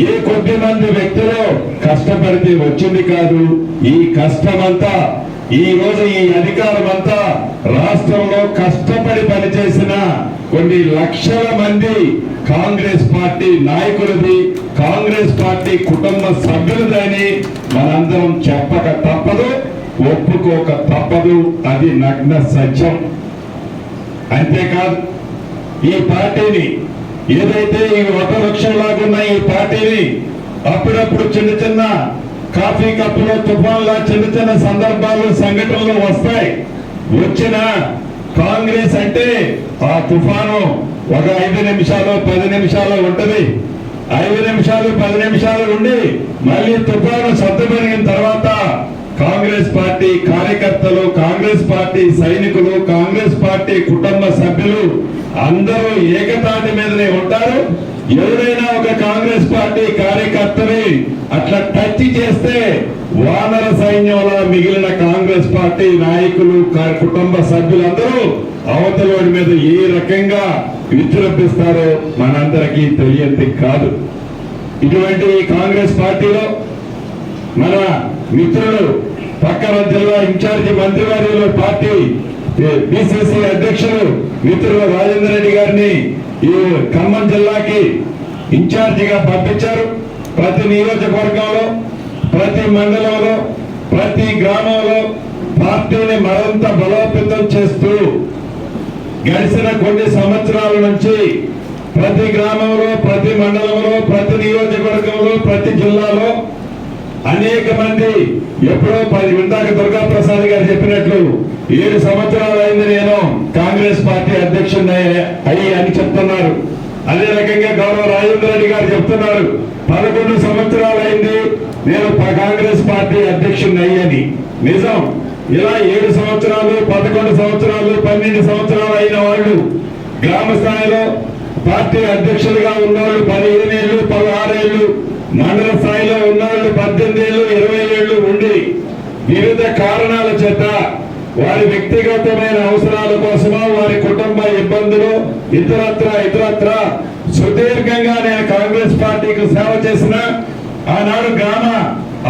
ఏ కొద్ది మంది వ్యక్తులు కష్టపడితే వచ్చింది కాదు. ఈ కష్టమంతా ఈ రోజు ఈ అధికారం అంతా రాష్ట్రంలో కష్టపడి పనిచేసిన కొన్ని లక్షల మంది కాంగ్రెస్ పార్టీ నాయకులది కాంగ్రెస్ పార్టీ కుటుంబ సభ్యులదని మనందరం చెప్పక తప్పదు ఒప్పుకోక తప్పదు. అది నగ్న సత్యం. అంతేకాదు ఈ పార్టీని ఏదైతే ఈ వటవృక్షంలాగున్న ఈ పార్టీని అప్పుడప్పుడు చిన్న చిన్న కాఫీ కప్పులో తుఫాన్లా చిన్న చిన్న సందర్భాలు సంఘటనలు వస్తాయి. వచ్చిన కాంగ్రెస్ అంటే ఆ తుఫాను ఒక ఐదు నిమిషాలు పది నిమిషాలు ఉంటది. ఐదు నిమిషాలు పది నిమిషాలు ఉండి మళ్ళీ తుఫాను సర్దుమరిగిన తర్వాత కాంగ్రెస్ పార్టీ కార్యకర్తలు కాంగ్రెస్ పార్టీ సైనికులు కాంగ్రెస్ పార్టీ కుటుంబ సభ్యులు అందరూ ఏకతాటి మీదనే ఉంటారు. ఎవరైనా ఒక కాంగ్రెస్ పార్టీ కార్యకర్తని అట్లా టచ్ చేస్తే వానర సైన్యంలో మిగిలిన కాంగ్రెస్ పార్టీ నాయకులు కుటుంబ సభ్యులందరూ అవతలోడి మీద ఏ రకంగా విజృంభిస్తారో మనందరికీ తెలియంది కాదు. ఇటువంటి కాంగ్రెస్ పార్టీలో మన మిత్రులు పక్కన జిల్లా ఇన్ఛార్జి మంత్రివర్యులు పార్టీ బిసిసి అధ్యక్షులు మిత్రులు రాజేందర్ రెడ్డి గారిని ఈ ఖమ్మం జిల్లాకి ఇన్ఛార్జిగా పంపించారు. ప్రతి నియోజకవర్గంలో ప్రతి మండలంలో ప్రతి గ్రామంలో పార్టీని మరింత బలోపేతం చేస్తూ గడిచిన కొన్ని సంవత్సరాల నుంచి ప్రతి గ్రామంలో ప్రతి మండలంలో ప్రతి నియోజకవర్గంలో ప్రతి జిల్లాలో అనేక మంది ఎప్పుడో పది ఇందాక దుర్గా ప్రసాద్ గారు చెప్పినట్లు ఏడు సంవత్సరాలు అయింది నేను కాంగ్రెస్ పార్టీ అధ్యక్షుడిని అయ్యి అని చెప్తున్నారు. అదే రకంగా గౌరవ రాజేంద్ర రెడ్డి గారు చెప్తున్నారు. పదకొండు సంవత్సరాలు అయింది నేను ప- కాంగ్రెస్ పార్టీ అధ్యక్షుడిని అయ్యని. నిజం. ఇలా ఏడు సంవత్సరాలు పదకొండు సంవత్సరాలు పన్నెండు సంవత్సరాలు అయిన వాళ్ళు గ్రామ స్థాయిలో పార్టీ అధ్యక్షులుగా ఉన్నవాళ్ళు పదిహేను ఏళ్ళు పదహారు మండల స్థాయిలో ఉన్నవాళ్ళు పద్దెనిమిది ఏళ్ళు ఇరవై ఏళ్ళు ఉండి వివిధ కారణాల చేత వారి వ్యక్తిగతమైన అవసరాల కోసమా వారి కుటుంబ ఇబ్బందులు ఇతరత్ర ఇతరత్ర సుదీర్ఘంగా నేను కాంగ్రెస్ పార్టీకి సేవ చేసిన ఆనాడు గ్రామ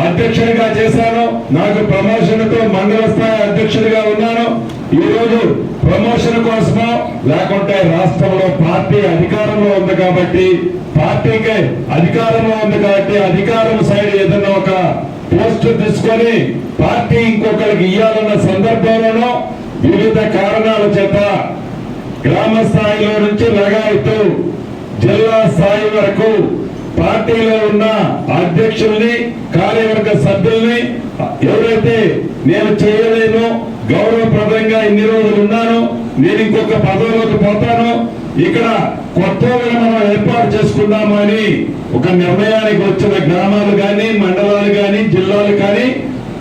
అధ్యక్షుడిగా చేశాను. నాకు ప్రమోషన్తో మండల స్థాయి అధ్యక్షుడిగా ఉన్నాను. ఈ రోజు ప్రమోషన్ కోసమో లేకుంటే రాష్ట్రంలో పార్టీ అధికారంలో ఉంది కాబట్టి పార్టీకి అధికారంలో ఉంది కాబట్టి అధికారం సైడ్ ఏదైనా ఒక పోస్టు తీసుకొని పార్టీ ఇంకొకరికి ఇవ్వాలన్న సందర్భంలోనూ వివిధ కారణాల చేత గ్రామ స్థాయిలో నుంచి లగాయతూ జిల్లా స్థాయి వరకు పార్టీలో ఉన్న అధ్యక్షుల్ని కార్యవర్గ సభ్యుల్ని ఎవరైతే నేను చేయలేను గౌరవప్రదంగా ఇన్ని రోజులు ఉన్నాను నేను ఇంకొక పదవిలోకి పోతాను. ఇక్కడ కొత్తగా మనం ఏర్పాటు చేసుకుందాము అని ఒక నిర్ణయానికి వచ్చిన గ్రామాలు కానీ మండలాలు కానీ జిల్లాలు కానీ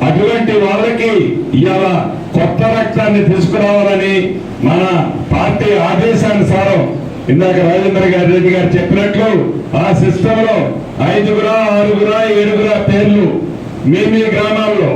అటువంటి వాళ్ళకి ఇవాళ కొత్త రక్తాన్ని తీసుకురావాలని మన పార్టీ ఆదేశానుసారం ఇందాక రాజేంద్ర గారి రెడ్డి గారు చెప్పినట్లు ఆ సిస్టమ్లో ఐదుగురా ఆరుగురా ఏడుగురా పేర్లు మీ మీ గ్రామాల్లో